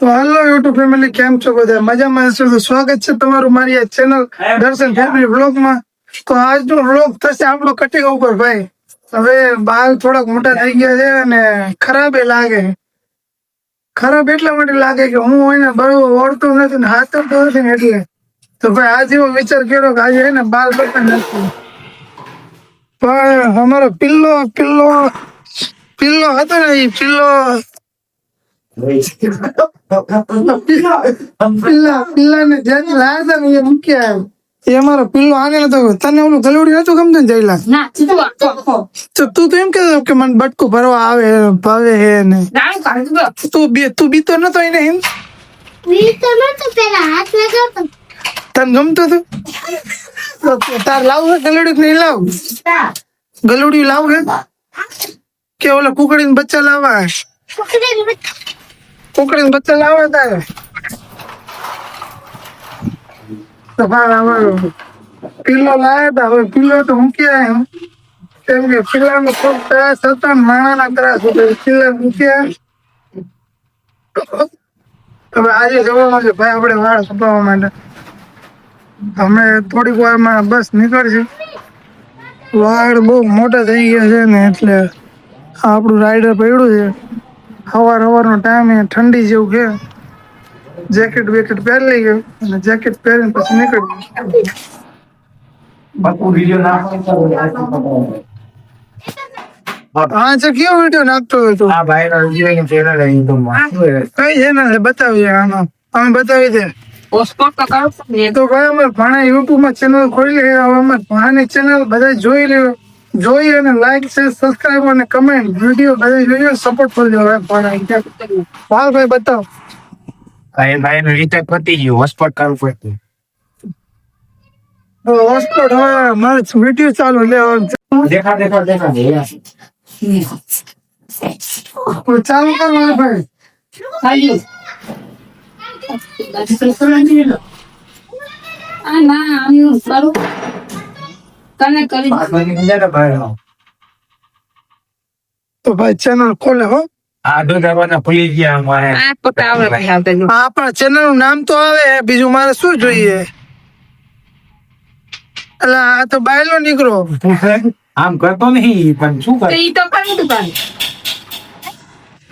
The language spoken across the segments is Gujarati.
તો હાલો યુટ્યુબ ફેમિલી કેમ છો બધા? મજામાં હશો તો સ્વાગત છે તમારું મારી આ ચેનલ દર્શન ફેમિલી વ્લોગમાં તો આજનો વ્લોગ થશે આપણો કટિંગ ઉપર ભાઈ. હવે બાલ થોડાક મોટા થઈ ગયા છે અને ખરાબ એ લાગે. ખરાબ એટલા માટે લાગે કે હું એને બરોબર ઓળતો નથી ને હાથ તો નથી ને એટલે. તો ભાઈ આજે એવો વિચાર કર્યો કે આજે એને બાલ બતા નથી. પણ અમારો પિલ્લો પિલ્લો પિલ્લો હતો ને એ પિલ્લો પિલ્લા પિલ્લાને જ્યાંથી લાયા હતા ને એ મૂક્યા એ અમારો પિલ્લો આને નતો તને ઓલું ગલુડી નતું ગમતું ને જયલા ના સીધું વાંચો. આખો. તો તું તો એમ કહેતો કે મને બટકું ભરવા આવે ભાવે હે ને. નાનું કાઢી દો. તું બી તું બીતો નતો એને એમ? વીર તો નતું પેલા હાથ લગાવતો તને ગમતું હતું? તો તાર લાવું હે ગલુડી કે નહીં લાવ? ગલુડી લાવ હે? કે ઓલા કુકડીને બચ્ચા લાવવા હે? પકડીને કુકડીને બચ્ચા લાવવા તારે. તો ભાઈ પિલ્લો લાયા હતા હવે પિલ્લો તો મૂક્યા એમ? કેમ કે પિલ્લાનો ખૂબ ત્રાસ હતો માણાના ત્રાસ હતો પિલ્લા મૂક્યા હવે આજે જવાનું છે ભાઈ આપણે વાળ કપાવવા માટે. અમે થોડીક વારમાં બસ નીકળશે. વાળ બહુ મોટા થઈ ગયા છે ને એટલે આપણું રાઈડર પડ્યું છે. સવાર હવારનો ટાઈમ એ ઠંડી જેવું છે. જેકેટ બેકેટ પહેરી લઈ ગયો અને જેકેટ પહેરીને પછી નીકળી હા છે કયો વીડિયો નાખતો હતો આ ભાઈ નો વીડિયો ચેનલમાં? કઈ છે? બતાવીએ આમાં અમે બતાવી દે તો. તો ભાઈ અમે ભાણા યુટ્યુબમાં ચેનલ ખોલી લે હવે અમે ભાણાની ચેનલ બધા જોઈ લ્યો. જોઈ અને લાઈક શેર સબસ્ક્રાઇબ અને કમેન્ટ વીડિયો બધા જોઈએ સપોર્ટ કરજો હવે ભાણા ભાલ ભાઈ બતાવ. ભાઈ ભાઈ નું રિચાર્જ પતી ગયું હોસ્પોટ કરવું પડતું હોસ્પોટ હવે મારે વીડિયો ચાલુ લે દેખા દેખા દેખા ચાલુ કરો ભાઈ ખાલી. આ ના આનું કરું. તને કરી તો ભાઈ ચેનલ ખોલે હો. આ દરવાજા ખુલી ગયા અમારે આ પોતા આવડે આવતા જો. આ આપણા ચેનલનું નામ તો આવે બીજું મારે શું જોઈએ? એટલે આ તો બાયલો નીકળો. આમ કરતો નહીં પણ શું તો કરે ઈ તો કરી દુકાન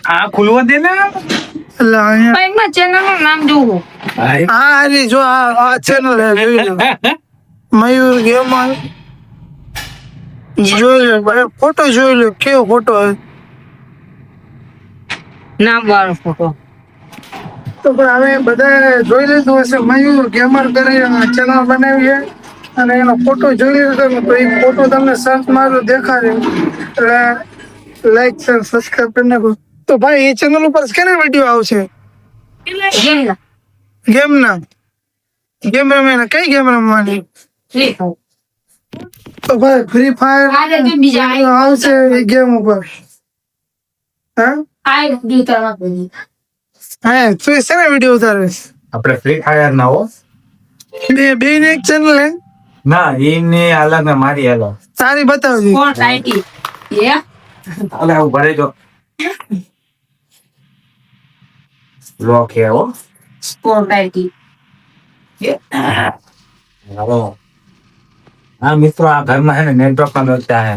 આ ખુલવા દે ને એટલે અહીંયા ચેનલનું નામ જોવું. જો આ ચેનલ હે મયુર ગેમર જોઈ લો ભાઈ ફોટો જોઈ લો કેવો ફોટો નામ વાળો ફોટો તો પણ હવે બધા જોઈ લીધું હશે. મયુર ગેમર કરી ચેનલ બનાવી છે અને એનો ફોટો જોઈ લીધો તમે તો એ ફોટો તમને સર્ચ મારો દેખાડે એટલે લાઈક શેર સબસ્ક્રાઇબ કરી નાખો. તો ભાઈ એ ચેનલ ઉપર કેને વીડિયો આવશે? ગેમના ગેમ રમે કઈ ગેમ રમવાની. તો ભાઈ ફ્રી ફાયર આવશે એ ગેમ ઉપર. હા. હા તું શેના વીડિયો ઉતારે આપણે ફ્રી ફાયર ના હો. બે બે ને એક ચેનલ હે? ના એને અલગ ને મારી અલગ. સારી બતાવજી. કોણ આઈટી એ? અલે હું ભરે જો લોક હે હો. સ્પોર્ટ આઈટી હાલો હા મિત્રો આ ઘરમાં છે ને નેટવર્કમાં મળતા હે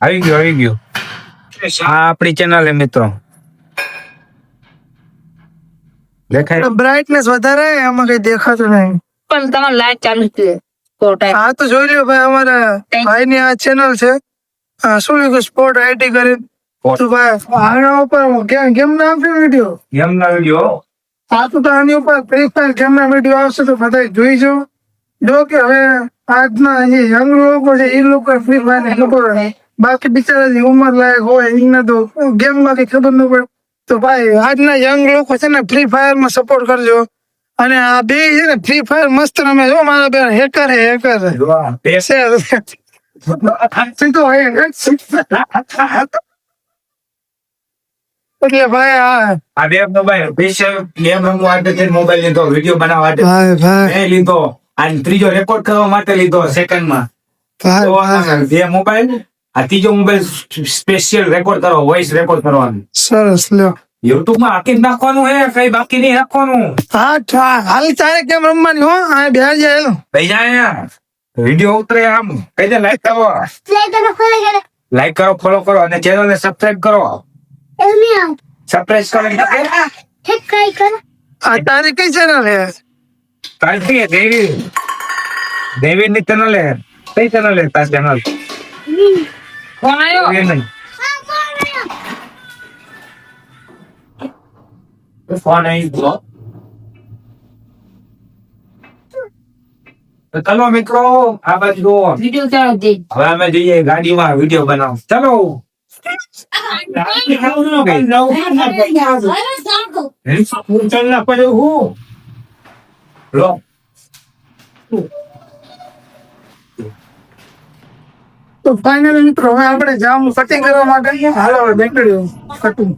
આવી ગયું આવી ગયું આ આપણી ચેનલ હે મિત્રો દેખાય બ્રાઇટનેસ વધારે આમાં કઈ દેખાતું નહીં પણ તમારે લાઈટ ચાલુ છે સ્પોર્ટ આઈટી હા તો જોઈ લ્યો ભાઈ અમારા ભાઈ ની આ ચેનલ છે હા, શું લખ્યું સ્પોર્ટ આઈટી કરી તો ભાઈ આના ઉપર ગેમ ગેમ ના આપશે વીડિયો ગેમ ના વીડિયો હા તો તો આની ઉપર ફ્રી ફાયર ગેમ ના વીડિયો આવશે તો બધા જોઈ જો જો કે હવે આજના જે યંગ લોકો છે એ લોકો ફ્રી ફાયર ને ખબર હોય બાકી બિચારા જે ઉંમર લાયક હોય એને તો ગેમમાં કઈ ખબર ન પડે. તો ભાઈ આજના યંગ લોકો છે ને ફ્રી ફાયરમાં સપોર્ટ કરજો. અને આ બે છે ને ફ્રી ફાયર મસ્ત રમે. જો મારા બેન હેકર હે હેકર એટલે ભાઈ આ સ્પેશિયલ ગેમ રમવા માટે મોબાઈલ લીધો વીડિયો બનાવવા માટે. ભાઈ ભાઈ. લીધો. અને ત્રીજો રેકોર્ડ કરવા માટે લીધો સેકન્ડમાં. તો બે મોબાઈલ આ ત્રીજો મોબાઈલ સ્પેશિયલ રેકોર્ડ કરો વોઇસ રેકોર્ડ કરવાનું. સરસ લ્યો. યુટ્યુબમાં આખી નાખવાનું હે કઈ બાકી નહીં રાખવાનું. હા ઠા- હાલ તારે કેમ રમવાની હો? આ બે જાય હેલો. ભાઈ જાય વીડિયો ઉતરે આમ. કઈ દે લાઈક કરો. કરો લાઈક કરો. ફોલો કરો અને ચેનલ ને સબસ્ક્રાઇબ કરો. સબસ્ક્રાઇબ કરો. ઠીક કઈ કરો. આ તારી કઈ ચેનલ હે? ચેનલ ફોન આવ્યો નહીં હા કોણ ફોન આવી ગયો? તો ચલો મિત્રો આ બાજુ જુઓ. વીડિયો ઉતારો હવે અમે જઈએ ગાડીમાં વીડિયો બનાવ ચલો. ચાલ ના પડે હું લો તો ફાઇનલી મિત્રો હવે આપણે જામ કટિંગ કરવા માટે હાલો હવે બેંકડી કટું